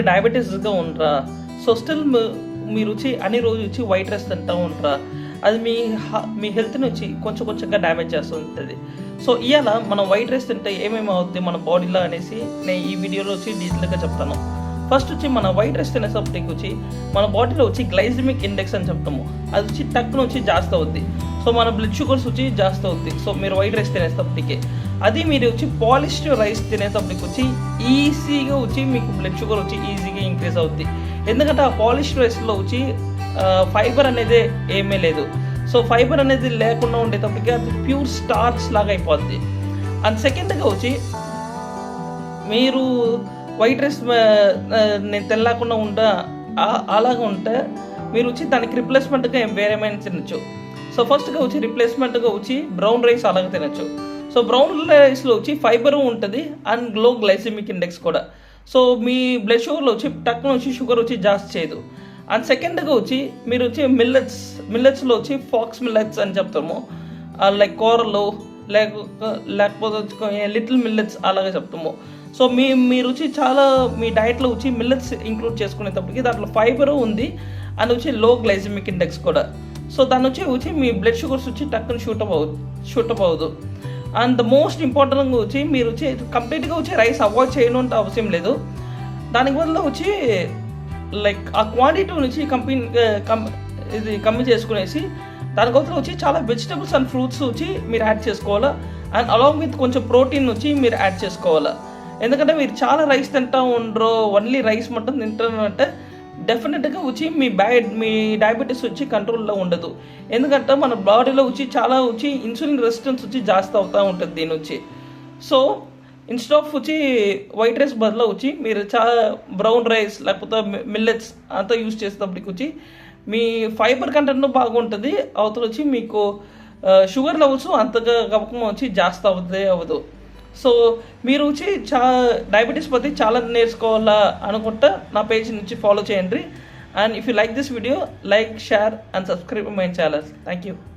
డయాబెటీస్గా ఉండరా? So still మీరు వచ్చి అన్ని రోజు వచ్చి వైట్ రైస్ తింటూ ఉంటారా అది మీ హ- మీ హెల్త్ని వచ్చి కొంచెం కొంచెంగా డ్యామేజ్ చేస్తూ ఉంటుంది. సో ఇవాళ మనం వైట్ రైస్ తింటే ఏమేమి అవుతుంది మన బాడీలో అనేసి నేను ఈ వీడియోలో వచ్చి డీటెయిల్గా చెప్తాను. ఫస్ట్ వచ్చి మన వైట్ రైస్ తినేసప్పటికి వచ్చి మన బాడీలో వచ్చి గ్లైజమిక్ ఇండెక్స్ అని చెప్తాము. అది వచ్చి టక్కున వచ్చి జాస్తి అవుద్ది. సో మన బ్లడ్ షుగర్స్ వచ్చి జాస్తి అవుద్ది. సో మీరు వైట్ రైస్ తినేసేటప్పటికే అది మీరు వచ్చి పాలిష్డ్ రైస్ తినేటప్పటికి వచ్చి ఈజీగా వచ్చి మీకు బ్లడ్ షుగర్ వచ్చి ఈజీగా ఇంక్రీజ్ అవుద్ది. ఎందుకంటే ఆ పాలిష్డ్ రైస్లో వచ్చి ఫైబర్ అనేది ఏమీ లేదు. సో ఫైబర్ అనేది లేకుండా ఉండేటప్పటికి అది ప్యూర్ స్టార్చ్ లాగా అయిపోద్ది. అండ్ సెకండ్గా వచ్చి మీరు వైట్ రైస్ నేను తెల్లకుండా ఉంటా అలాగా ఉంటే మీరు వచ్చి దానికి రిప్లేస్మెంట్గా వేరేమైనా తినచ్చు. సో ఫస్ట్గా వచ్చి రిప్లేస్మెంట్గా వచ్చి బ్రౌన్ రైస్ అలాగే తినచ్చు. సో బ్రౌన్ రైస్లో వచ్చి ఫైబర్ ఉంటుంది అండ్లో గ్లైసిమిక్ ఇండెక్స్ కూడా. సో మీ బ్లడ్ షుగర్లో వచ్చి టక్కున వచ్చి షుగర్ వచ్చి జాస్ట్ చేయదు. అండ్ సెకండ్గా వచ్చి మీరు వచ్చి మిల్లెట్స్ మిల్లెట్స్లో వచ్చి ఫాక్స్ మిల్లెట్స్ అని చెప్తాము. లైక్ కూరలు లేక లేకపోతే లిటిల్ మిల్లెట్స్ అలాగే చెప్తాము. సో మీ మీరు వచ్చి చాలా మీ డైట్లో వచ్చి మిల్లెట్స్ ఇంక్లూడ్ చేసుకునేటప్పటికి దాంట్లో ఫైబర్ ఉంది అండ్ వచ్చి లో గ్లైజమిక్ ఇండెక్స్ కూడా. సో దాని వచ్చి వచ్చి మీ బ్లడ్ షుగర్స్ వచ్చి టక్కున షూటప్ అవు షూటప్ అవ్వదు. అండ్ ద మోస్ట్ ఇంపార్టెంట్గా వచ్చి మీరు వచ్చి కంప్లీట్గా వచ్చి రైస్ అవాయిడ్ చేయడం అంటే అవసరం లేదు. దానికి బదులు వచ్చి లైక్ ఆ క్వాంటిటీ నుంచి కంపెనీ కం ఇది కమ్మి చేసుకునేసి దాని కోసం వచ్చి చాలా వెజిటబుల్స్ అండ్ ఫ్రూట్స్ వచ్చి మీరు యాడ్ చేసుకోవాలా? అండ్ అలాంగ్ విత్ కొంచెం ప్రోటీన్ వచ్చి మీరు యాడ్ చేసుకోవాలా? ఎందుకంటే మీరు చాలా రైస్ తింటా ఉండరు ఓన్లీ రైస్ మొత్తం తింటారంటే డెఫినెట్గా వచ్చి మీ బై మీ డయాబెటీస్ వచ్చి కంట్రోల్లో ఉండదు. ఎందుకంటే మన బాడీలో వచ్చి చాలా వచ్చి ఇన్సులిన్ రెసిస్టెన్స్ వచ్చి జాస్తి అవుతూ ఉంటుంది దీని వచ్చి సో ఇన్స్టెడ్ ఆఫ్ వచ్చి వైట్ రైస్ బదులు వచ్చి మీరు చాలా బ్రౌన్ రైస్ లేకపోతే మిల్లెట్స్ అంతా యూస్ చేసేటప్పటికి వచ్చి మీ ఫైబర్ కంటెంట్ బాగుంటుంది. అవతల వచ్చి మీకు షుగర్ లెవెల్స్ అంతగా గబకం వచ్చి జాస్తి అవుతుంది అవ్వదు. సో మీరు వచ్చి చా డయాబెటీస్ పற்றி చాలా నేర్చుకోవాలా అనుకుంటా నా పేజ్ నుంచి ఫాలో చేయండి. And if you like this video like share and subscribe my channel thank you